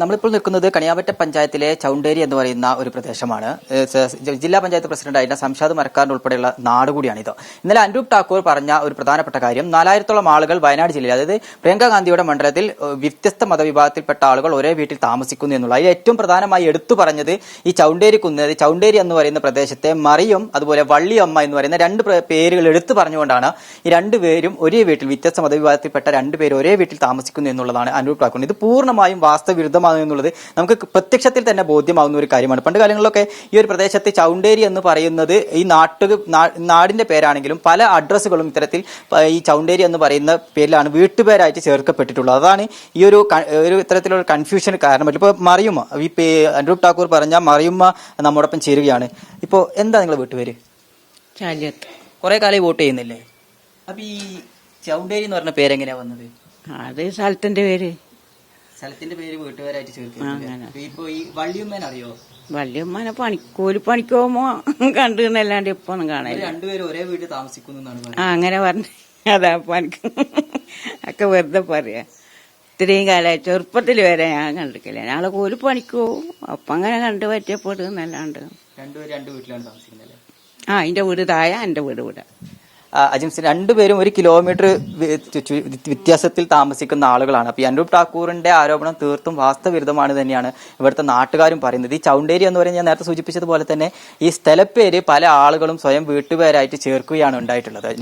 നമ്മളിപ്പോൾ നിൽക്കുന്നത് കണിയാമറ്റ പഞ്ചായത്തിലെ ചൗണ്ടേരി എന്ന് പറയുന്ന ഒരു പ്രദേശമാണ്. ജില്ലാ പഞ്ചായത്ത് പ്രസിഡന്റ് പ്രസിഡന്റായിരുന്ന സംഷാദ് മരക്കാരൻ ഉൾപ്പെടെയുള്ള നാട് കൂടിയാണിത് ഇന്നലെ അനൂപ് ഠാക്കൂർ പറഞ്ഞ ഒരു പ്രധാനപ്പെട്ട കാര്യം നാലായിരത്തോളം ആളുകൾ വയനാട് ജില്ലയിൽ അതായത് പ്രിയങ്ക ഗാന്ധിയുടെ മണ്ഡലത്തിൽ വ്യത്യസ്ത മതവിഭാഗത്തിൽപ്പെട്ട ആളുകൾ ഒരേ വീട്ടിൽ താമസിക്കുന്നു എന്നുള്ള അതിൽ ഏറ്റവും പ്രധാനമായി എടുത്തു പറഞ്ഞത് ഈ ചൗണ്ടേരി കുന്ന് ചൗണ്ടേരി എന്ന് പറയുന്ന പ്രദേശത്തെ മറിയും അതുപോലെ വള്ളിയമ്മ എന്ന് പറയുന്ന രണ്ട് പേരുകൾ എടുത്തു പറഞ്ഞുകൊണ്ടാണ് ഈ രണ്ടുപേരും ഒരേ വീട്ടിൽ വ്യത്യസ്ത മതവിഭാഗത്തിൽപ്പെട്ട രണ്ടുപേരും ഒരേ വീട്ടിൽ താമസിക്കുന്നു എന്നുള്ളതാണ് അനൂപ് ഠാക്കൂർ ഇത് പൂർണമായും വാസ്തവിരുദ്ധമാകുന്നു എന്നുള്ളത് നമുക്ക് പ്രത്യക്ഷത്തിൽ തന്നെ ബോധ്യമാകുന്ന ഒരു കാര്യമാണ്. പണ്ട് കാലങ്ങളിലൊക്കെ ഈ ഒരു പ്രദേശത്ത് ചൗണ്ടേരി എന്ന് പറയുന്നത് ഈ നാട്ടു നാടിന്റെ പേരാണെങ്കിലും പല അഡ്രസ്സുകളും ഇത്തരത്തിൽ ഈ ചൗണ്ടേരി എന്ന് പറയുന്ന പേരിലാണ് വീട്ടുപേരായിട്ട് ചേർക്കപ്പെട്ടിട്ടുള്ളത്. അതാണ് ഈ ഒരു ഒരു ഇത്തരത്തിലുള്ള കൺഫ്യൂഷൻ കാരണം ഇപ്പോൾ മറിയുമ്മ ഈ അനൂപ് ഠാക്കൂർ പറഞ്ഞ മറിയുമ്മ നമ്മോടൊപ്പം ചേരുകയാണ്. ഇപ്പോൾ എന്താ നിങ്ങളുടെ വീട്ടുപേര്? കുറെ കാലമായി വോട്ട് ചെയ്യുന്നില്ലേ? അപ്പൊ ഈ ചൗണ്ടേരി എന്ന് പറഞ്ഞ പേരെങ്ങനെയാ വന്നത്? അത് സ്ഥലത്തിന്റെ പേര്. സ്ഥലത്തിന്റെ പേര് വീട്ടുപേരായിട്ട് ആ, ചേർക്കുന്നത് ഇപ്പൊ ഈ വള്ളിയമ്മ അറിയോ? വല്യമ്മനെ പണിക്കൂലി പണിക്കോമോ കണ്ടു കണ്ടുന്നല്ലാണ്ട് ഇപ്പൊ ഒന്നും കാണാൻ കാണാനില്ല. രണ്ടുപേരും ഒരേ വീട്ടിൽ താമസിക്കുന്നു എന്നാണ് ആ അങ്ങനെ പറഞ്ഞു. അതാ പണിക്ക്. ഒക്കെ വെറുതെ പറയാ. ഇത്രയും കാലമായി ചെറുപ്പത്തിൽ വരെ ഞാൻ കണ്ടിട്ടില്ല. ഞങ്ങളെ കൂലി പണിക്കോ അപ്പൊ അങ്ങനെ കണ്ടു പറ്റിയപ്പെടുന്നല്ലാണ്ട് രണ്ടുപേരും രണ്ട് വീട്ടിലാണ് താമസിക്കുന്നത് അല്ലേ? ആ എന്റെ വീട് താഴെ എന്റെ വീട് ഇവിടെ. ആ, അജിംസ് രണ്ടുപേരും ഒരു കിലോമീറ്റർ വ്യത്യാസത്തിൽ താമസിക്കുന്ന ആളുകളാണ്. അപ്പൊ ഈ അനൂപ് ഠാക്കൂറിന്റെ ആരോപണം തീർത്തും വാസ്തവിരുദ്ധമാണ് തന്നെയാണ് ഇവിടുത്തെ നാട്ടുകാരും പറയുന്നത്. ഈ ചൗണ്ടേരി എന്ന് പറയുന്നത് ഞാൻ നേരത്തെ സൂചിപ്പിച്ചതുപോലെ തന്നെ ഈ സ്ഥലപ്പേര് പല ആളുകളും സ്വയം വീട്ടുപേരായിട്ട് ചേർക്കുകയാണ് ഉണ്ടായിട്ടുള്ളത്.